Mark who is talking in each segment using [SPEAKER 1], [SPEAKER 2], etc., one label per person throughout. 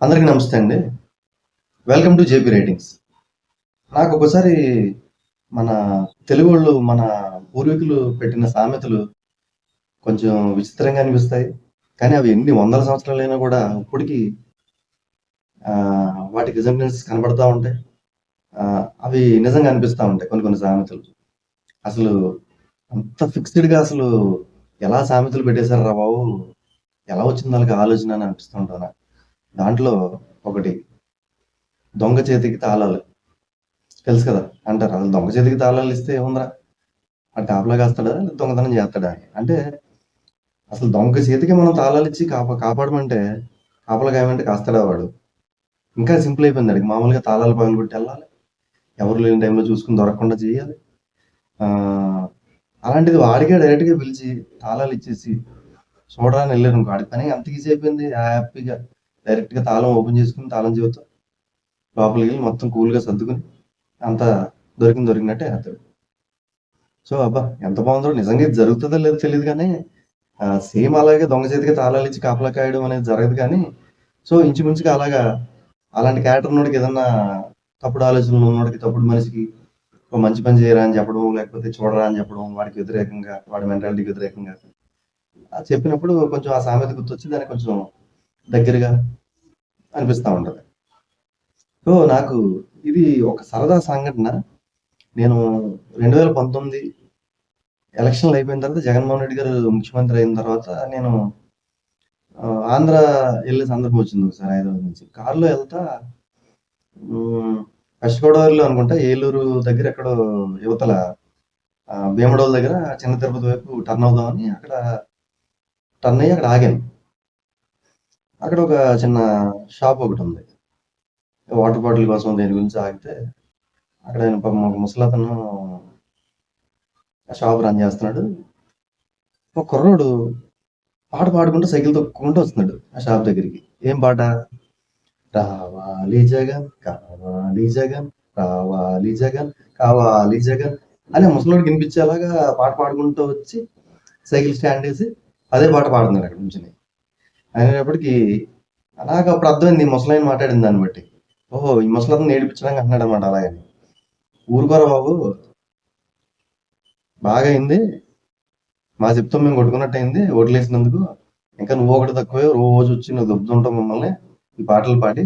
[SPEAKER 1] అందరికీ నమస్తే అండి. వెల్కమ్ టు జేపీ రైటింగ్స్ నాకు ఒకసారి మన తెలుగు వాళ్ళు మన పూర్వీకులు పెట్టిన సామెతలు కొంచెం విచిత్రంగా అనిపిస్తాయి. కానీ అవి ఎన్ని వందల సంవత్సరాలైనా కూడా ఇప్పటికీ వాటి వాటికి కనబడతా ఉంటాయి. అవి నిజంగా అనిపిస్తూ ఉంటాయి కొన్ని కొన్ని సామెతలు. అసలు అంత ఫిక్స్డ్గా అసలు ఎలా సామెతలు పెట్టేశారు రా బాబు? ఎలా వచ్చింది వాళ్ళకి ఆలోచన అని అనిపిస్తూ ఉంటాను నాకు. దాంట్లో ఒకటి దొంగ చేతికి తాళాలు. తెలుసు కదా? అంటారు. అసలు దొంగ చేతికి తాళాలు ఇస్తే ఏముందిరా? ఆ టాప్లా కాస్తాడా? దొంగతనం చేస్తాడా? అని అంటే అసలు దొంగ చేతికి మనం తాళాలు ఇచ్చి కాపా కాపాడమంటే కాపలా కాయమంటే కాస్తాడా వాడు? ఇంకా సింపుల్ అయిపోయింది. అడిగి మామూలుగా తాళాలు పగలు పెట్టి వెళ్ళాలి ఎవరు లేని టైంలో చూసుకుని దొరకకుండా చేయాలి. ఆ, అలాంటిది వాడికే డైరెక్ట్గా పిలిచి తాళాలు ఇచ్చేసి చూడరా వెళ్ళారు ఇంకో వాడి పని అంత ఈజీ అయిపోయింది. హ్యాపీగా డైరెక్ట్గా తాళం ఓపెన్ చేసుకుని తాళం చెబుతూ లోపలికి వెళ్ళి మొత్తం కూల్గా సర్దుకుని అంత దొరికింది దొరికినట్టే అతడు సో అబ్బా ఎంత బాగుందో. నిజంగా ఇది జరుగుతుందో లేదో తెలియదు కానీ సేమ్ అలాగే దొంగ చేతికి తాళాలు ఇచ్చి కాపలా కాయడం అనేది జరగదు కానీ సో ఇంచుమించుగా అలాగా అలాంటి క్యారెక్టర్ ఉన్నోడికి ఏదన్నా తప్పుడు ఆలోచనలు ఉన్నోడికి తప్పుడు మనిషికి ఒక మంచి పని చేయరా అని చెప్పడం లేకపోతే చూడరా అని చెప్పడం వాడికి వ్యతిరేకంగా వాడి మెంటాలిటీకి వ్యతిరేకంగా చెప్పినప్పుడు కొంచెం ఆ సామెత గుర్తొచ్చి దానికి కొంచెం దగ్గరగా అనిపిస్తూ ఉంటుంది. సో నాకు ఇది ఒక సరదా సంఘటన. నేను రెండు వేల పంతొమ్మిది ఎలక్షన్లు అయిపోయిన తర్వాత జగన్మోహన్ రెడ్డి గారు ముఖ్యమంత్రి అయిన తర్వాత నేను ఆంధ్ర వెళ్ళే సందర్భం వచ్చింది ఒకసారి హైదరాబాద్ నుంచి. కారులో వెళ్తా వెస్ట్ గోదావరిలో అనుకుంటా ఏలూరు దగ్గర ఎక్కడో యువతల భీమడోల్ దగ్గర చిన్న తిరుపతి వైపు టర్న్ అవుదామని అక్కడ టర్న్ అయ్యి అక్కడ ఆగాను. అక్కడ ఒక చిన్న షాప్ ఒకటి ఉంది. వాటర్ బాటిల్ కోసం దేని గురించి ఆగితే అక్కడ ఆయన ఒక ముసలతను ఆ షాప్ రన్ చేస్తున్నాడు. ఒక కుర్రోడు పాట పాడుకుంటూ సైకిల్ తొక్కుకుంటూ వస్తున్నాడు ఆ షాప్ దగ్గరికి. ఏం పాట? రావాలి జగన్ కావాలి జగన్ రావాలి జగన్ కావాలి జగన్ అని ఆ ముసలోడికి వినిపించేలాగా పాట పాడుకుంటూ వచ్చి సైకిల్ స్టాండ్ వేసి అదే పాట పాడుతున్నాడు అక్కడ నుంచి అనేటప్పటికి అలాగ అప్పుడు అర్థమైంది ఈ ముసలాయన మాట్లాడింది దాన్ని బట్టి. ఓహో ఈ ముసలతను ఏడిపించడానికి అంటున్నాడు అనమాట అలాగని. ఊరుకోరా బాబు. బాగా అయింది. మా చెప్తాం మేము కొట్టుకున్నట్టు అయింది. ఓట్లేసినందుకు ఇంకా నువ్వు ఒకటి తక్కువే రోజు వచ్చి నువ్వు దొబ్బుతుంటావు మమ్మల్ని. ఈ పాటలు పాడి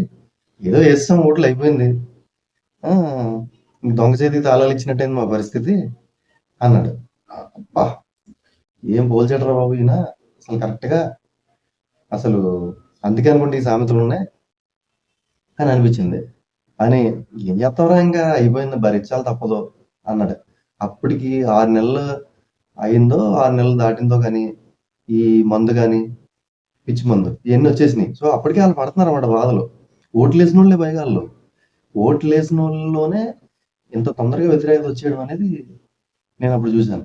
[SPEAKER 1] ఏదో వేస్తాం ఓట్లు అయిపోయింది. దొంగ చేతికి తాళాలు ఇచ్చినట్టయింది మా పరిస్థితి అన్నాడు. అబ్బా ఏం పోల్చాడరా బాబు ఈయన. అసలు కరెక్ట్గా అసలు అందుకే అనుకుంటే ఈ సామెతలు ఉన్నాయి అని అనిపించింది. అని ఏం చేస్తావురా ఇంకా అయిపోయింది భరించాలి తప్పదు అన్నాడు. అప్పటికి ఆరు నెలలు అయిందో ఆరు నెలలు దాటిందో కానీ ఈ మందు కానీ పిచ్చి మందు ఇవన్నీ వచ్చేసినాయి. సో అప్పటికే వాళ్ళు పడుతున్నారు అన్నమాట బాధలు. ఓట్లు వేసిన వాళ్ళే పైగాళ్ళు ఓట్లు వేసిన వాళ్ళలోనే ఇంత తొందరగా వ్యతిరేకత వచ్చేయడం అనేది నేను అప్పుడు చూశాను.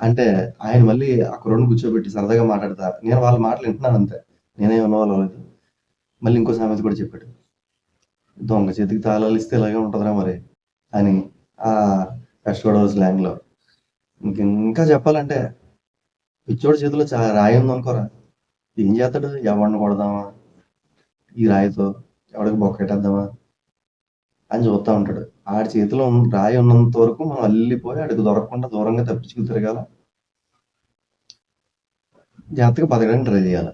[SPEAKER 1] అంటే ఆయన మళ్ళీ ఆ కుర్రను కూర్చోబెట్టి సరదాగా మాట్లాడతా. నేను వాళ్ళ మాటలు వింటున్నాను అంతే. నేనేం అనుకోలేదు మళ్ళీ ఇంకో సామెత కూడా చెప్పాడు. దొంగ చేతికి తాళాలు ఇస్తే ఇలాగే ఉంటుందిరా మరి అని ఆ వెస్ట్ గోదావరి స్లాంగ్ ఇంక ఇంకా చెప్పాలంటే పిచ్చోడి చేతిలో చా రాయి ఉంది అనుకోరా ఏం చేస్తాడు? ఎవరిని కొడదామా? ఈ రాయితో ఎవడికి బొక్కెట్టేద్దామా అని చూస్తూ ఉంటాడు. ఆడి చేతిలో రాయి ఉన్నంత వరకు మనం అల్లిపోయి ఆడికి దొరకకుండా దూరంగా తప్పించుకు తిరగాల. జాగ్రత్తగా బతకడానికి ట్రై చేయాలి.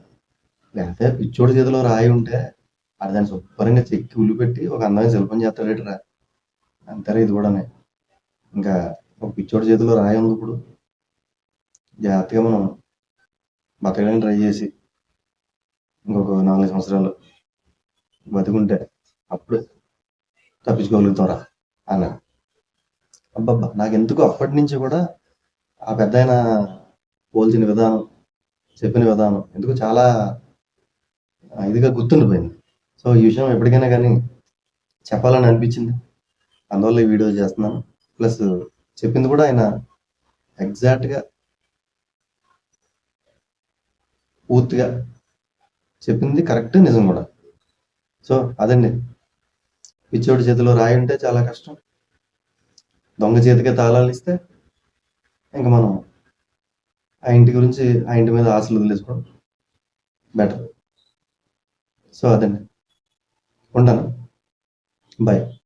[SPEAKER 1] లేకపోతే పిచ్చోడి చేతిలో రాయి ఉంటే ఆడ దాన్ని శుభ్రంగా చెక్కి ఉల్లి పెట్టి ఒక అందమైన శిల్పం చేస్తాడేట్రా. అంతేరా ఇది కూడానే. ఇంకా ఒక పిచ్చోడి చేతిలో రాయి ఉంది ఇప్పుడు. జాగ్రత్తగా మనం బతకడానికి ట్రై చేసి ఇంకొక నాలుగు సంవత్సరాలు బతుకుంటే అప్పుడు తప్పించుకోగలుగుతారా అన్నాడు అబ్బబ్బా నాకు అప్పటి నుంచి కూడా ఆ పెద్ద ఆయన పోల్చిన విధానం చెప్పిన విధానం ఎందుకు చాలా ఇదిగా గుర్తుండిపోయింది. సో ఈ విషయం ఎప్పటికైనా కానీ చెప్పాలని అనిపించింది. అందువల్ల ఈ వీడియో చేస్తున్నాను. ప్లస్ చెప్పింది కూడా ఆయన ఎగ్జాక్ట్గా పూర్తిగా చెప్పింది కరెక్ట్ నిజం కూడా. సో అదండి. పిచ్చోడి చేతిలో రాయి ఉంటే చాలా కష్టం. దొంగ చేతికి తాళాలు ఇస్తే ఇంకా మనం ఆ ఇంటి గురించి ఆ ఇంటి మీద ఆశలు వదిలేసుకోవడం బెటర్ సో అదండి. ఉంటాను. బాయ్